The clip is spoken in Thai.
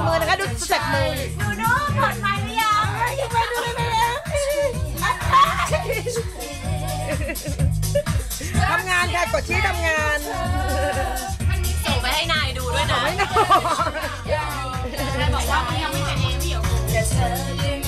สเต็ปมือหนูนู้นปลอดภัยหรือยังยังไม่ดูเลยไปแล้วทำงานค่ะกดชี้ทำงานส่งไปให้นายดูด้วยนะนายบอกว่ามันยังไม่เป็นเองพี่เดี๋ยว